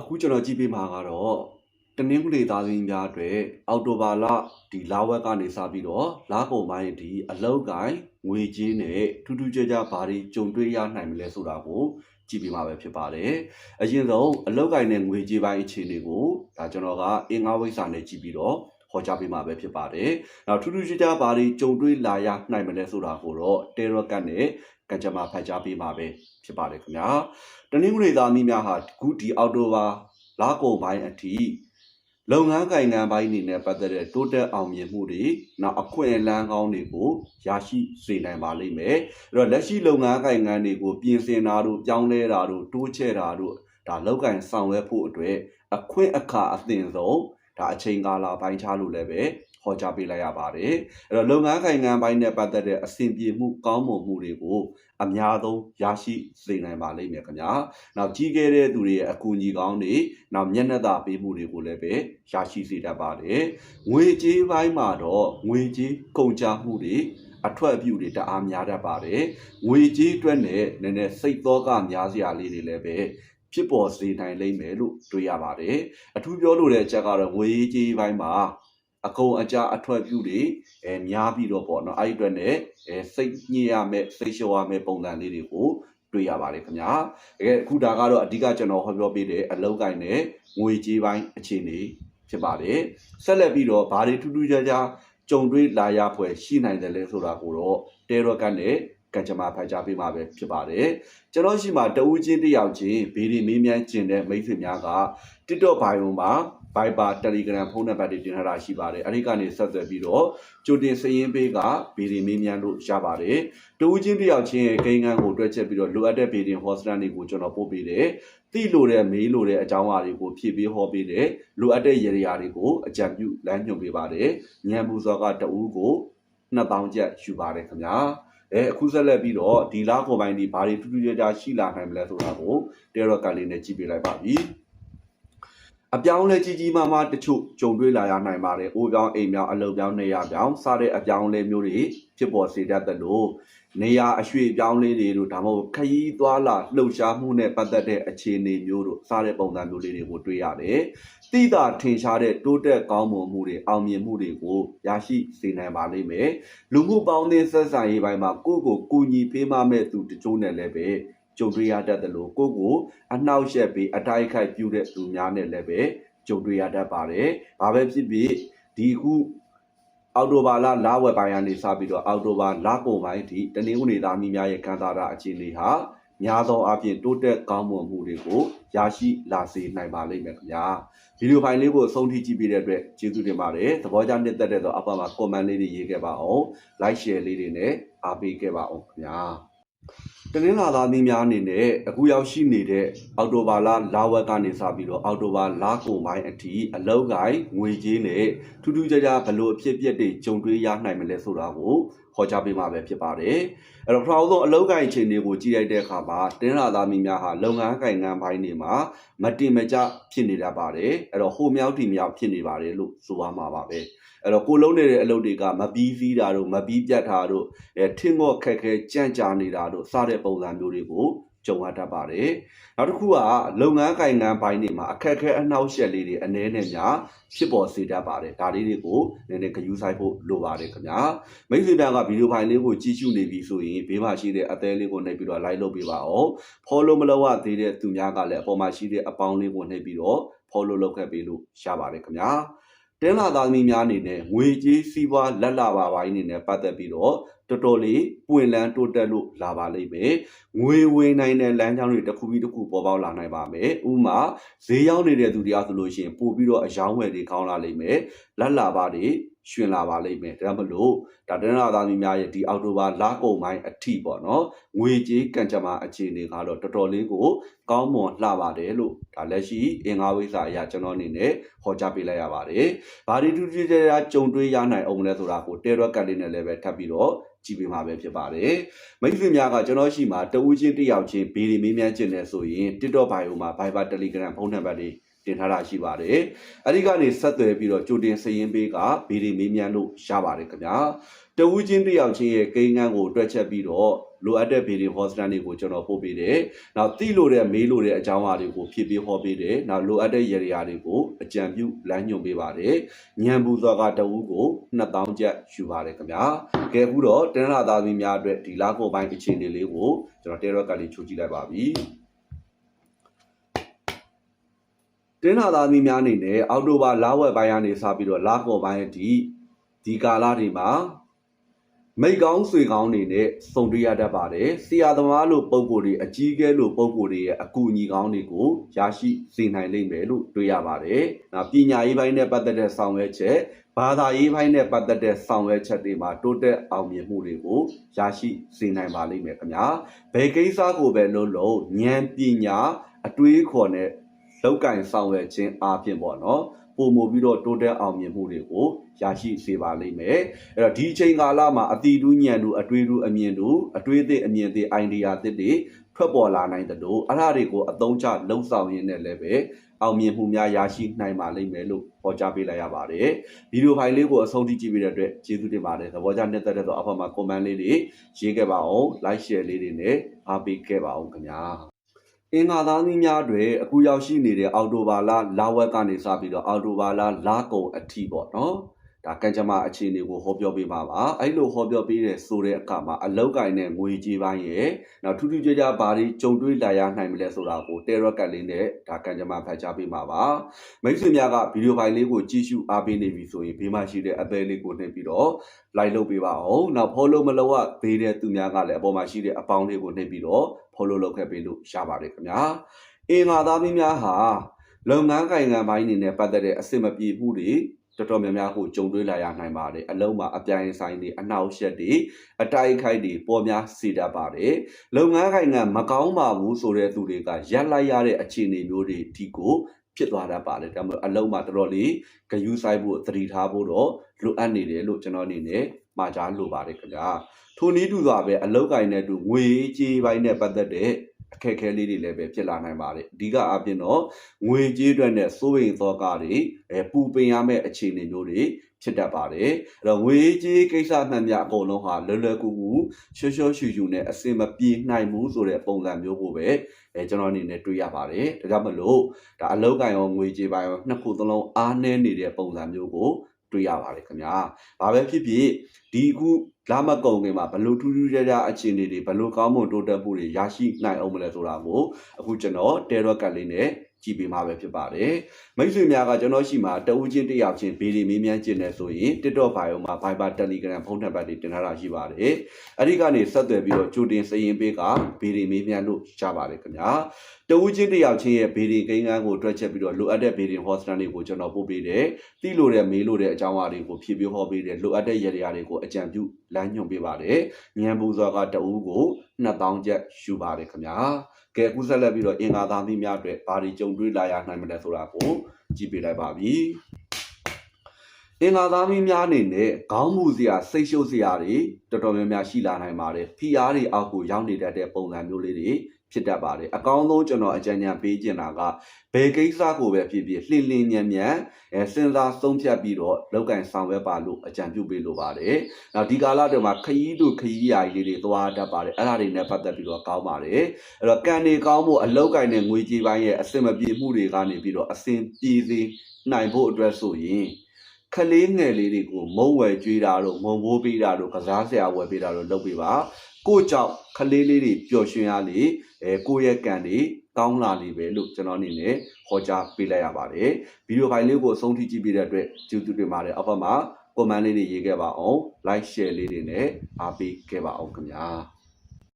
အခုကျွန်တော်ကြည့်ပေးမှာကတော့တနင်္ဂနွေသားသမီးများအတွက်အောက်တိုဘာလဒီလာဝက်ကနေစပြီးတော့လာကုန်ပိုင်းဒီအလောက်ကိုင်းငွေကြေးနဲ့ထူးထူးခြားခြားဘာတွေကြုံတွေ့ရနိုင်မလဲဆိုတာကိုကြည့်ပေးမှာပဲဖြစ်ပါတယ်။အရင်ဆုံးအလောက်ကိုင်းနဲ့ငွေကြေးပိုင်းအခြေအနေကိုဒါကျွန်တော်ကအင်္ဂါဝိဇ္ဇာနဲ့ကြည့်ပြီးတော့ဟောကြားပေးမှာပဲဖြစ်ပါတယ်။နောက်ထူးထူးခြားခြားဘာတွေကြုံတွေ့လာရနိုင်မလဲဆိုတာကိုတော့တေရော့ကတ်နဲ့ ကကြမ္မာဖတ်ကြားပေးမှာပဲဖြစ်ပါတယ်ခင်ဗျာ။တနင်္ဂနွေသားသမီးများဟာအခုဒီအောက်တိုဘာလာကုန်ပိုင်းအထိလုပ်ငန်းကိုင်ငံပိုင်းအနေနဲ့ပတ်သက်တဲ့တိုးတက်အောင်မြင်မှုတွေနောက်အခွင့်အလမ်းကောင်းတွေကိုရရှိစေနိုင်ပါလိမ့်မယ်အဲ့တော့လက်ရှိလုပ်ငန်းကိုင်ငံတွေကိုပြင်ဆင်တာတို့ပြောင်းလဲတာတို့တိုးချဲ့တာတို့ဒါလောက်ကင်ဆောင်ရွက်ဖို့အတွက်အခွင့်အခါအသင့်ဆုံးဒါအချိန်ကာလပိုင်းခြားလို့လည်းပဲ ဟောကြားပေးလိုက်ရပါတယ်အဲ့တော့လုပ်ငန်းကိုင်ငံပိုင်းနဲ့ပတ်သက်တဲ့အဆင်ပြေမှုကောင်းမွန်မှုတွေကိုအများဆုံးရရှိစေနိုင်ပါလိမ့်မယ်ခင်ဗျာနောက်ကြီးခဲ့တဲ့သူတွေရဲ့အကူအညီကောင်းတွေနောက်မျက်နှာသာပေးမှုတွေကိုလည်းပဲရရှိစေတတ်ပါတယ်ငွေကြေးပိုင်းမှာတော့ငွေကြေးကုန်ကျမှုတွေအထွက်အပြုတွေတအားများတတ်ပါတယ်ငွေကြေးအတွက်နဲ့နည်းနည်းစိတ်သောကများစရာလေးတွေလည်းပဲဖြစ်ပေါ်စေနိုင်လိမ့်မယ်လို့တွေးရပါတယ်အထူးပြောလို့တဲ့အချက်ကတော့ငွေကြေးပိုင်းမှာ အကုန်အကြအထွက်ပြုတွေအဲများပြီးတော့ပေါ့နော်အဲ့ဒီအတွက်နဲ့အဲစိတ်ညစ်ရမယ်စိတ်လျှော့ရမယ်ပုံစံလေးတွေကိုတွေ့ရပါတယ်ခင်ဗျာတကယ်အခုဒါကတော့အဓိကကျွန်တော်ဟောပြောပေးတဲ့အလောက်ကိုင်းနဲ့ငွေကြေးပိုင်းအခြေအနေဖြစ်ပါတယ်ဆက်လက်ပြီးတော့ဘာတွေထူးထူးခြားခြားကြုံတွေ့လာရဖွယ်ရှိနိုင်တယ်လဲဆိုတာကိုတော့တဲရော့ကတ်နဲ့ကံကြမ္မာဖိုက်ကြားပေးမှာပဲဖြစ်ပါတယ်ကျွန်တော်ရှိမှာတဦးချင်းတစ်ယောက်ချင်းဗီဒီမေးမြန်းကျင်တဲ့မိတ်ဆွေများက TikTok bio မှာ Viber Telegram ဖုန်းနံပါတ်တွေတင်ထားတာရှိပါတယ်အဲဒီကနေဆက်သွယ်ပြီးတော့ကြိုတင်စည်ရင်းပေးကဗီဒီမေးမြန်းလို့ရပါတယ်တဦးချင်းတစ်ယောက်ချင်းရဲ့ကိန်းဂန်းကိုတွဲချက်ပြီးတော့လိုအပ်တဲ့ဗီဒီဟောစတန်တွေကိုကျွန်တော်ပို့ပေးတယ်သိလို့တဲ့မေးလို့တဲ့အကြောင်းအရာတွေကိုဖြည့်ပေးဟောပေးတယ်လိုအပ်တဲ့ရည်ရာတွေကိုအကြံပြုလမ်းညွှန်ပေးပါတယ်ညံပူစောကတဦးကို2000ကျပ်ယူပါတယ်ခင်ဗျာအဲအခုဆက်လက်ပြီးတော့ဒီလားခေါ်ပိုင်းဒီဘာတွေထူးထူးခြားခြားရှိလာနိုင်မလဲဆိုတာကိုတေရော့ကလေးနဲ့ကြည့်ပေးလိုက်ပါပြီ အပြောင်းလဲကြီးကြီးမားမားတချို့ကြုံတွေ့လာရနိုင်ပါတယ်။အိုးပြောင်းအိမ်ပြောင်းအလုပ်ပြောင်းနေရပြောင်းစတဲ့အပြောင်းလဲမျိုးတွေဖြစ်ပေါ်စေတတ်တယ်လို့နေရအရွှေ့ပြောင်းလဲတွေတို့ဒါမှမဟုတ်ခရီးသွားလာလှုပ်ရှားမှုနဲ့ပတ်သက်တဲ့အခြေအနေမျိုးတို့စတဲ့ပုံစံမျိုးလေးတွေကိုတွေ့ရတယ်။တိတာထင်ရှားတဲ့တိုးတက်ကောင်းမွန်မှုတွေအောင်မြင်မှုတွေကိုရရှိစေနိုင်ပါလိမ့်မယ်။လူမှုပေါင်းသင်းဆက်ဆံရေးပိုင်းမှာကိုယ့်ကိုကူညီပေးမမဲ့သူတချို့နဲ့လည်းပဲ ကြုံတွေ့ရတတ်တယ်လို့ကိုယ့်ကိုအနှောက်အယှက်ပြီးအတိုက်ခိုက်ပြုတဲ့သူများနဲ့လည်းပဲကြုံတွေ့ရတတ်ပါတယ်။ဘာပဲဖြစ်ဖြစ်ဒီခုအော်တိုဘာလလာဝက်ပိုင်းကနေစပြီးတော့အော်တိုဘာလကုန်ပိုင်းဒီတနင်္ဂနွေသားမိများရဲ့ကံစားတာအခြေအနေဟာများသောအားဖြင့်တိုးတက်ကောင်းမွန်မှုတွေကိုရရှိလာစေနိုင်ပါလိမ့်မယ်ခင်ဗျာဗီဒီယိုဖိုင်လေးကိုအဆုံးထိကြည့်ပေးတဲ့အတွက်ကျေးဇူးတင်ပါတယ်သဘောကျနှစ်သက်တဲ့တော့အပမှာ comment လေးတွေရေးခဲ့ပါအောင် like share လေးတွေနဲ့အားပေးခဲ့ပါအောင်ခင်ဗျာ တနင်္လာသားသမီးများအနေနဲ့အခုရောက်ရှိနေတဲ့အော်တိုဘာလလာဝက်ကနေစပြီးတော့အော်တိုဘာလကုန်ပိုင်းအထိအလောက်ကိုင်းငွေကြေးနဲ့ထူးထူးခြားခြားဘလို့အဖြစ်အပျက်တွေကြုံတွေ့ရနိုင်မလဲဆိုတာကို ဟောကြားပေးမှာပဲဖြစ်ပါတယ်အဲ့တော့ပထမဆုံးအလောက်ကိုင်းအခြေအနေကိုကြည့်လိုက်တဲ့အခါမှာတင်းလာသားမီများဟာလုပ်ငန်းကိုင်ငန်းပိုင်းတွေမှာမတင်မကျဖြစ်နေတတ်ပါတယ်အဲ့တော့ဟိုမြောက်ဒီမြောက်ဖြစ်နေပါတယ်လို့ဆိုရမှာပါပဲအဲ့တော့ကိုလုံးနေတဲ့အလုပ်တွေကမပြီးစည်းတာတို့မပြီးပြတ်တာတို့အဲထင်းငေါ့ခက်ခဲကြန့်ကြာနေတာတို့စတဲ့ပုံစံမျိုးတွေကို ကြုံရတတ်ပါတယ်။နောက်တစ်ခုကလုပ်ငန်းကိုင်ငန်းပိုင်းတွေမှာအခက်အခဲအနှောက်အယှက်လေးတွေအနည်းနဲ့များဖြစ်ပေါ်စေတတ်ပါတယ်။ဒါလေးတွေကိုနည်းနည်းဂရုစိုက်ဖို့လိုပါတယ်ခင်ဗျာ။မိတ်ဆွေများကဗီဒီယိုဖိုင်လေးကိုကြည့်ရှုနေပြီဆိုရင်ဘေးမှာရှိတဲ့အသေးလေးကိုနှိပ်ပြီးတော့ like လုပ်ပေးပါအောင်။ follow မလုပ်ရသေးတဲ့သူများကလည်းအပေါ်မှာရှိတဲ့အပေါင်းလေးကိုနှိပ်ပြီးတော့ follow လုပ်ခဲ့ပေးလို့ရပါတယ်ခင်ဗျာ။တင်းလာသားသမီးများအနေနဲ့ငွေကြေးစီးပွားလက်လာပါပိုင်းအနေနဲ့ပတ်သက်ပြီးတော့ တော်တော်လေးပွင့်လန်းတိုးတက်လို့လာပါလိမ့်မယ်။ငွေဝင်နိုင်တဲ့လမ်းကြောင်းတွေတစ်ခုပြီးတစ်ခုပေါ်ပေါက်လာနိုင်ပါမယ်။ဥပမာဈေးရောက်နေတဲ့သူတရားဆိုလို့ရှိရင်ပို့ပြီးတော့အယောင်းဝယ်တွေကောင်းလာလိမ့်မယ်။လက်လာပါတွေရှင်လာပါလိမ့်မယ်ဒါမှမဟုတ်ဒါတနင်္လာသားများရဲ့ဒီအောက်တိုဘာလကုန်ပိုင်းအထိပေါ့နော်ငွေကြေးကံကြမ္မာအခြေအနေကတော့တော်တော်လေးကိုကောင်းမွန်လှပါတယ်လို့ဒါလက်ရှိအင်္ဂါဝိဇ္ဇာအရာကျွန်တော်အနေနဲ့ဟောကြားပေးလိုက်ရပါတယ်။ဘာဒီတူတူကြရာကြုံတွေ့ရနိုင်အောင်လဲဆိုတာကိုတဲရော့ကတ်လေးနဲ့လည်းပဲထပ်ပြီးတော့ ကြည့်ပေးမှာပဲဖြစ်ပါတယ်။မိတ်ဆွေများကကျွန်တော်ရှိမှာတဦးချင်းတယောက်ချင်းဗီဒီမေးမြန်းခြင်းနဲ့ဆိုရင် TikTok bio မှာ Viber Telegram ဖုန်းနံပါတ်တွေတင်ထားတာရှိပါတယ်။အဲဒီကနေဆက်သွယ်ပြီးတော့ကြိုတင်စရင်ပေးကဗီဒီမေးမြန်းလို့ရပါတယ်ခင်ဗျာ။တဝူးချင်းတယောက်ချင်းရဲ့ကိန်းငန်းကိုတွက်ချက်ပြီးတော့ လိုအပ်တဲ့ဗီဒီယိုဟောစတန်တွေကိုကျွန်တော်ပို့ပေးတယ်။နောက်သိလို့တဲ့မေးလို့တဲ့အကြောင်းအရာတွေကိုဖြည့်ပေးဟောပေးတယ်။နောက်လိုအပ်တဲ့ရည်ရည်တွေကိုအကြံပြုလမ်းညွှန်ပေးပါတယ်။ညံဘူးသောကတဝူးကို2000ကျပ်ယူပါတယ်ခင်ဗျာ။ကဲအခုတော့တင်းလာသားသမီးများအတွက်ဒီလာကိုပိုင်းအခြေအနေလေးကိုကျွန်တော်တဲရော့ကလေးချိုးကြည့်လိုက်ပါပြီ။တင်းလာသားသမီးများအနေနဲ့အောက်တိုဘာလဝက်ပိုင်းကနေစပြီးတော့လာကောပိုင်းအထိဒီကာလတွေမှာ မိတ်ကောင်းဆွေကောင်းတွေနဲ့စုံတွေ့ရတတ်ပါတယ်။ဆရာသမားလို့ပုံကိုယ်တွေအကြီးအကဲလို့ပုံကိုယ်တွေရဲ့အကူအညီကောင်းတွေကိုရရှိစေနိုင်လိမ့်မယ်လို့တွေ့ရပါတယ်။နောက်ပညာရေးပိုင်းနဲ့ပတ်သက်တဲ့ဆောင်ရွက်ချက်ဘာသာရေးပိုင်းနဲ့ပတ်သက်တဲ့ဆောင်ရွက်ချက်တွေမှာတိုးတက်အောင်မြင်မှုတွေကိုရရှိစေနိုင်ပါလိမ့်မယ်ခင်ဗျာ။ဘယ်ကိစ္စကိုပဲလုံးလုံးဉာဏ်ပညာအတွေးခေါ်နဲ့လောက်ကင်ဆောင်ရွက်ခြင်းအပြင်ပေါ့နော်။ ပုံမူပြီးတော့တိုးတက်အောင်မြင်မှုတွေကိုရရှိစေပါလိမ့်မယ်။အဲ့တော့ဒီအချိန်ကာလမှာအတီတူးညံတူအတွေးတူးအမြင်တူအတွေးသစ်အမြင်သစ် idea သစ်တွေထွက်ပေါ်လာနိုင်တယ်လို့အဲ့ဒါတွေကိုအသုံးချလှုပ်ဆောင်ရင်းနဲ့လည်းပဲအောင်မြင်မှုများရရှိနိုင်ပါလိမ့်မယ်လို့ဟောကြားပေးလိုက်ရပါတယ်။ဗီဒီယိုဖိုင်လေးကိုအဆုံးထိကြည့်ပေးတဲ့အတွက်ကျေးဇူးတင်ပါတယ်။သဘောကျနှစ်သက်တဲ့ဆိုအဖေမှာ comment လေးတွေရေးခဲ့ပါအောင် like share လေးတွေနဲ့အားပေးခဲ့ပါအောင်ခင်ဗျာ။ အင်္ဂါသားသမီးများတွေအခုရောက်ရှိနေတဲ့အော်တိုဘာလလာဝက်ကနေစပြီးတော့အော်တိုဘာလလာကုံအထိပေါ့နော် ဒါကံကြမ္မာအခြေအနေကိုဟောပြောပေးပါပါအဲ့လိုဟောပြောပေးတဲ့ဆိုတဲ့အခါမှာအလောက်ကင်နဲ့ငွေကြေးပိုင်းရဲ့နောက်ထူးထူးခြားခြားဘာတွေကြုံတွေ့လာရနိုင်မလဲဆိုတာကိုတဲရော့ကတ်လေးနဲ့ဒါကံကြမ္မာဖတ်ကြားပေးပါပါမိတ်ဆွေများကဗီဒီယိုဖိုင်လေးကိုကြည့်ရှုအားပေးနေပြီဆိုရင်ဘေးမှာရှိတဲ့အပဲလေးကိုနှိပ်ပြီးတော့ like လုပ်ပေးပါအောင်နောက် follow မလုပ်ရသေးတဲ့သူများကလည်းအပေါ်မှာရှိတဲ့အပေါင်းလေးကိုနှိပ်ပြီးတော့ follow လုပ်ခဲ့ပေးလို့ရပါတယ်ခင်ဗျာအင်္ဂါသားမင်းများဟာလုပ်ငန်းကိုင်ငံပိုင်းအနေနဲ့ပတ်သက်တဲ့အဆင်မပြေမှုတွေ တော်တော်များများကိုကြုံတွေ့လာရနိုင်ပါတယ်အလုံးမှာအပြိုင်ဆိုင်တွေအနှောက်အယှက်တွေအတိုက်ခိုက်တွေပေါ်များစေတတ်ပါတယ်လုပ်ငန်းကိုင်ငံမကောင်းပါဘူးဆိုတဲ့သူတွေကရက်လိုက်ရတဲ့အခြေအနေမျိုးတွေဒီကိုဖြစ်သွားတတ်ပါတယ်ဒါမှမဟုတ်အလုံးမှာတော်တော်လေးဂယုစိုက်ဖို့သတိထားဖို့တော့လိုအပ်နေတယ်လို့ကျွန်တော်အနေနဲ့မှာကြားလိုပါတယ်ခင်ဗျာထိုနည်းတူစွာပဲအလောက်ကင်နဲ့တူငွေကြေးပိုင်းနဲ့ပတ်သက်တဲ့ အခက်အခဲလေးတွေလည်းပဲဖြစ်လာနိုင်ပါတယ်အဓိကအပြင်တော့ငွေကြေးအတွက်နဲ့စိုးရိမ်သောကတွေအဲပူပင်ရမယ့်အခြေအနေမျိုးတွေဖြစ်တတ်ပါတယ်အဲ့တော့ငွေကြေးကိစ္စမှန်များအကုန်လုံးဟာလွယ်လွယ်ကူကူရှော့ရှော့ရှူရှူနဲ့အစင်မပြေနိုင်ဘူးဆိုတဲ့ပုံစံမျိုးကိုပဲအဲကျွန်တော်အနေနဲ့တွေ့ရပါတယ်ဒါကြောင့်မလို့ဒါအလောက်ကင်ရောငွေကြေးပိုင်းရောနှစ်ခုသလုံးအားနည်းနေတဲ့ပုံစံမျိုးကို တွေ့ရပါတယ်ခင်ဗျာ။ဘာပဲဖြစ်ဖြစ်ဒီအခုလာမကုံခင်မှာဘလို့ထူးထူးခြားခြားအခြေအနေတွေဘလို့ကောင်းမွန်တိုးတက်မှုတွေရရှိနိုင်အောင်မလဲဆိုတာကိုအခုကျွန်တော်တဲရော့ကတ်လေးနဲ့ကြည့်ပေးမှာပဲဖြစ်ပါတယ်မိတ်ဆွေများကကျွန်တော်ရှိမှာတဦးချင်းတယောက်ချင်းဗီဒီမေးမြန်းခြင်းနဲ့ဆိုရင် TikTok bio မှာ Viber Telegram ဖုန်းနံပါတ်တွေတင်ထားတာရှိပါတယ်အဲ့ဒီကနေဆက်သွယ်ပြီးတော့ကြိုတင်စရင်ပေးကဗီဒီမေးမြန်းလို့ရပါတယ်ခင်ဗျာ တဦးချင်းတယောက်ချင်းရဲ့ဗီဒီကိန်းကန်းကိုတွက်ချက်ပြီးတော့လိုအပ်တဲ့ဗီဒီဟောစတန်တွေကိုကျွန်တော်ပို့ပေးတယ်တိလို့တဲ့မေးလို့တဲ့အကြောင်းအရာတွေကိုဖြည့်ပြဟောပေးတယ်လိုအပ်တဲ့ရည်ရည်တွေကိုအကြံပြုလမ်းညွှန်ပေးပါတယ်ညံပူစွာကတဦးကို2000ကျပ်ယူပါတယ်ခင်ဗျာကဲအခုဆက်လက်ပြီးတော့အင်္ဂါသားသမီးများအတွက်ဘာတွေကြုံတွေ့လာရနိုင်မလဲဆိုတာကိုကြည့်ပေးလိုက်ပါပြီအင်္ဂါသားမင်းများအနေနဲ့ခေါင်းမူစရာစိတ်ရှုပ်စရာတွေတော်တော်များများရှိလာနိုင်ပါတယ်။ PR တွေအောက်ကိုရောက်နေတတ်တဲ့ပုံစံမျိုးလေးတွေ ဖြစ်တတ်ပါတယ်။အကောင်းဆုံးကျွန်တော်အကြံဉာဏ်ပေးချင်တာကဘယ်ကိစ္စကိုပဲဖြစ်ဖြစ်လှင်လင်းညံ့ညံ့အဲစဉ်းစားဆုံးဖြတ်ပြီးတော့လောက်ကင်ဆောင်ရွက်ပါလို့အကြံပြုပေးလိုပါတယ်။နောက်ဒီကာလတွေမှာခရီးတို့ခရီးရာကြီးတွေသွားတတ်ပါတယ်။အဲ့ဒါတွေနဲ့ပတ်သက်ပြီးတော့ကောင်းပါတယ်။အဲ့တော့ကံတွေကောင်းဖို့အလောက်ကင်နဲ့ငွေကြေးပိုင်းရဲ့အစင်မပြေမှုတွေကနေပြီးတော့အစင်ပြေစေနိုင်ဖို့အတွက်ဆိုရင် ခလေးငယ်လေးတွေကိုမုံဝယ်ကြွေးတာတို့မုံဘိုးပေးတာတို့ကစားဆရာဝယ်ပေးတာတို့လုပ်ပေးပါကိုကြောင့်ခလေးလေးတွေပျော်ရွှင်ရလေအဲကိုရဲ့ကံတွေကောင်းလာလေပဲလို့ကျွန်တော်အနေနဲ့ဟောကြားပေးလိုက်ရပါတယ်ဗီဒီယိုဖိုင်လေးကိုအဆုံးထိကြည့်ပေးတဲ့အတွက်ကျေးဇူးတင်ပါတယ်အောက်ဘက်မှာ comment လေးတွေရေးခဲ့ပါအောင် like share လေးတွေနဲ့အားပေးခဲ့ပါအောင်ခင်ဗျာ